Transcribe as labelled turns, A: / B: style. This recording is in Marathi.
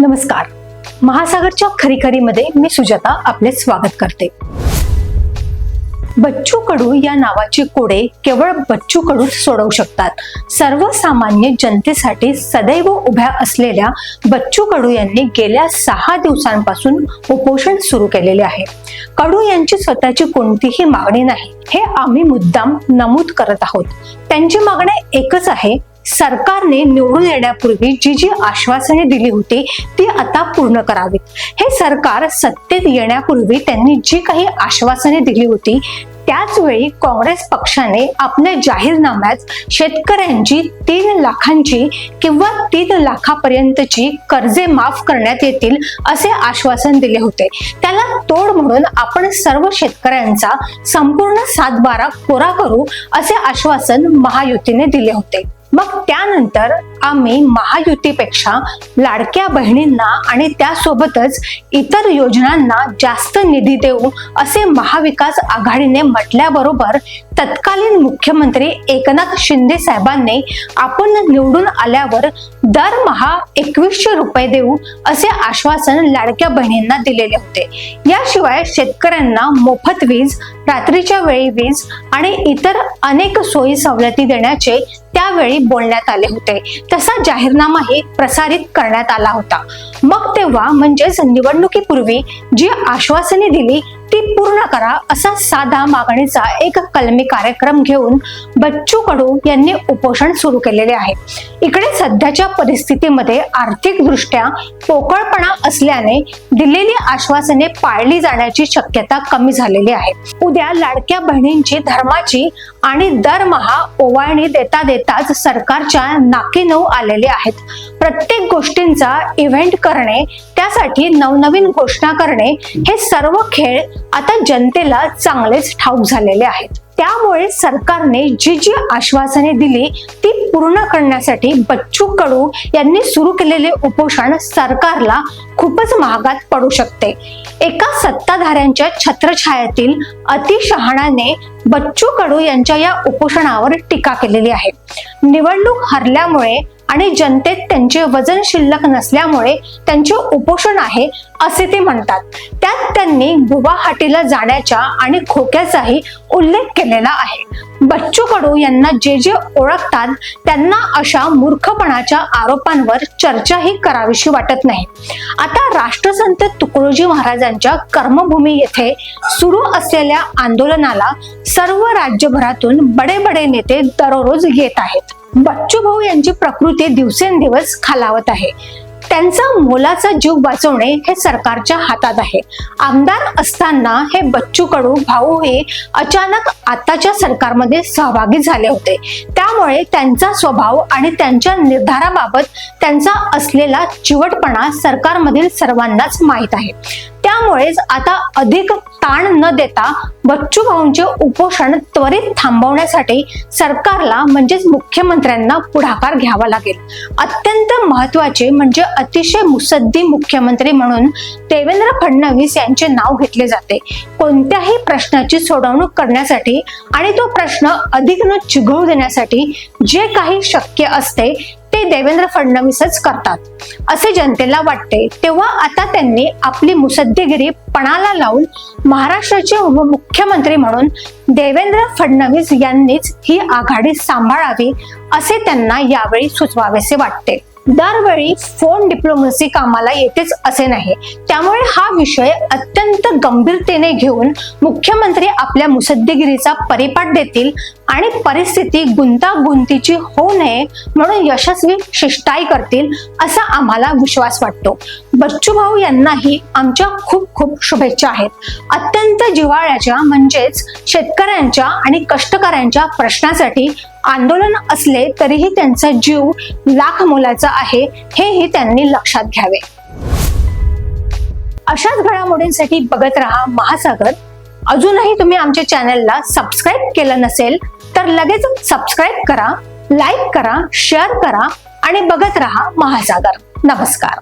A: नमस्कार. महासागरच्या खरीखरीमध्ये मी सुजाता आपले स्वागत करते. बच्चू कडू या नावाची कोडे केवळ बच्चू कडूच सोडवू शकतात. सर्वसामान्य जनतेसाठी सदैव उभ्या असलेल्या बच्चू कडू यांनी गेल्या सहा दिवसांपासून उपोषण सुरू केलेले आहे. कडू यांची स्वतःची कोणतीही मागणी नाही. हे आम्ही मुद्दाम नमूद करत आहोत. त्यांची मागणी एकच आहे सरकारने निवडून येण्यापूर्वी जी जी आश्वासने दिली होती ती आता पूर्ण करावीत. हे सरकार सत्तेत येण्यापूर्वी त्यांनी जी काही आश्वासने दिली होती त्याच वेळी काँग्रेस पक्षाने आपल्या जाहीरनाम्यात शेतकऱ्यांची तीन लाखांची किंवा तीन लाखापर्यंतची कर्जे माफ करण्यात येतील असे आश्वासन दिले होते. त्याला तोड म्हणून आपण सर्व शेतकऱ्यांचा संपूर्ण सातबारा कोरा करू असे आश्वासन महायुतीने दिले होते. मग त्यानंतर आम्ही महायुतीपेक्षा लाडक्या बहिणींना आणि त्यासोबतच इतर योजनांना जास्त निधी देऊ असे महाविकास आघाडीने म्हटल्याबरोबर तत्कालीन मुख्यमंत्री एकनाथ शिंदे साहेबांनी आपण निवडून आल्यावर दरमहा एकवीसशे रुपये देऊ असे आश्वासन लाडक्या बहिणींना दिलेले होते. याशिवाय शेतकऱ्यांना मोफत वीज रात्रीच्या वेळी वीज आणि इतर अनेक सोयी सवलती देण्याचे त्यावेळी बोलण्यात आले होते तसा जाहीरनामाही प्रसारित करण्यात आला होता. मग तेव्हा म्हणजेच निवडणुकीपूर्वी जी आश्वासने दिली ती पूर्ण करा असा साधा मागणीचा एक कलमी कार्यक्रम घेऊन बच्चू कडू यांनी उपोषण सुरू केलेले आहे. इकडे सध्याच्या परिस्थितीमध्ये आर्थिक दृष्ट्या पोकळपणा असल्याने दिलेली आश्वासने पाळली जाण्याची शक्यता कमी झालेली आहे. उद्या लाडक्या बहिणींची धर्माची आणि दरमहा ओवाळणी देता देताच सरकारच्या नाकी नऊ आलेले आहेत. प्रत्येक गोष्टींचा इव्हेंट करणे त्यासाठी नवनवीन घोषणा करणे हे सर्व खेळ आता जनतेला चांगलेच ठाऊक झालेले आहेत. त्यामुळे सरकारने जी जी आश्वासने दिली ती पूर्ण करण्यासाठी बच्चू कडू यांनी सुरू केलेले उपोषण सरकारला खूपच महागात पडू शकते. एका सत्ताधाऱ्यांच्या छत्रछायातील अतिशहाणाने बच्चू कडू यांच्या या उपोषणावर टीका केलेली आहे. निवडणूक हरल्यामुळे आणि जनतेत त्यांचे वजन शिल्लक नसल्यामुळे त्यांचे उपोषण आहे. असे ते म्हणतात. त्यात त्यांनी गुवाहाटीला जाण्याच्या आणि खोक्याचाही उल्लेख केलेला आहे. बच्चू कडू यांना जे जे ओळखतात त्यांना अशा मूर्खपणाच्या आरोपांवर चर्चाही करावीशी वाटत नाही. आता राष्ट्रसंत तुकडोजी महाराजांच्या कर्मभूमी येथे सुरू असलेल्या आंदोलनाला सर्व राज्यभरातून बडे बडे नेते दररोज येत आहेत. बच्चू भाऊ यांची प्रकृती दिवसेंदिवस खालावत आहे. त्यांचा मोलाचा जीव वाचवणे हे सरकारच्या हातात आहे. आमदार असताना हे बच्चू कडू भाऊ हे अचानक आताच्या सरकारमध्ये सहभागी झाले होते. त्यामुळे त्यांचा स्वभाव आणि त्यांच्या निर्धाराबाबत त्यांचा असलेला चिवटपणा सरकारमधील सर्वांनाच माहीत आहे. त्यामुळेच आता अधिक ताण न देता बच्चू भाऊंचे उपोषण त्वरित थांबवण्यासाठी सरकारला म्हणजेच मुख्यमंत्र्यांना पुढाकार घ्यावा लागेल. अत्यंत महत्त्वाचे म्हणजे अतिशय मुसद्दी मुख्यमंत्री म्हणून देवेंद्र फडणवीस यांचे नाव घेतले जाते. कोणत्याही प्रश्नाची सोडवणूक करण्यासाठी आणि तो प्रश्न अधिक न चिघळू देण्यासाठी जे काही शक्य असते ते देवेंद्र फडणवीसच करतात. असे जनतेला वाटते तेव्हा आता त्यांनी आपली मुसद्देगिरी पणाला लावून महाराष्ट्राचे उपमुख्यमंत्री म्हणून देवेंद्र फडणवीस यांनीच ही आघाडी सांभाळावी असे त्यांना यावेळी सुचवावेसे वाटते. दरवेळी फोन डिप्लोमसी कामाला येतेच असे नाही. त्यामुळे हा विषय अत्यंत गंभीरतेने घेऊन मुख्यमंत्री आपल्या मुसद्देगिरीचा परिपाठ देतील आणि परिस्थिती गुंतागुंतीची होऊ नये म्हणून यशस्वी शिष्टाई करतील असा आम्हाला विश्वास वाटतो. बच्चू भाऊ यांनाही आमच्या खूप खूप शुभेच्छा आहेत. अत्यंत जिव्हाळ्याच्या म्हणजेच शेतकऱ्यांच्या आणि कष्टकऱ्यांच्या प्रश्नासाठी आंदोलन असले तरीही त्यांचा जीव लाख मोलाचा आहे हेही त्यांनी लक्षात घ्यावे. अशाच घडामोडींसाठी बघत रहा महासागर. अजूनही तुम्ही आमच्या चॅनलला सबस्क्राईब केलं नसेल तर लगेच सबस्क्राईब करा लाईक करा शेअर करा आणि बघत रहा महासागर. नमस्कार.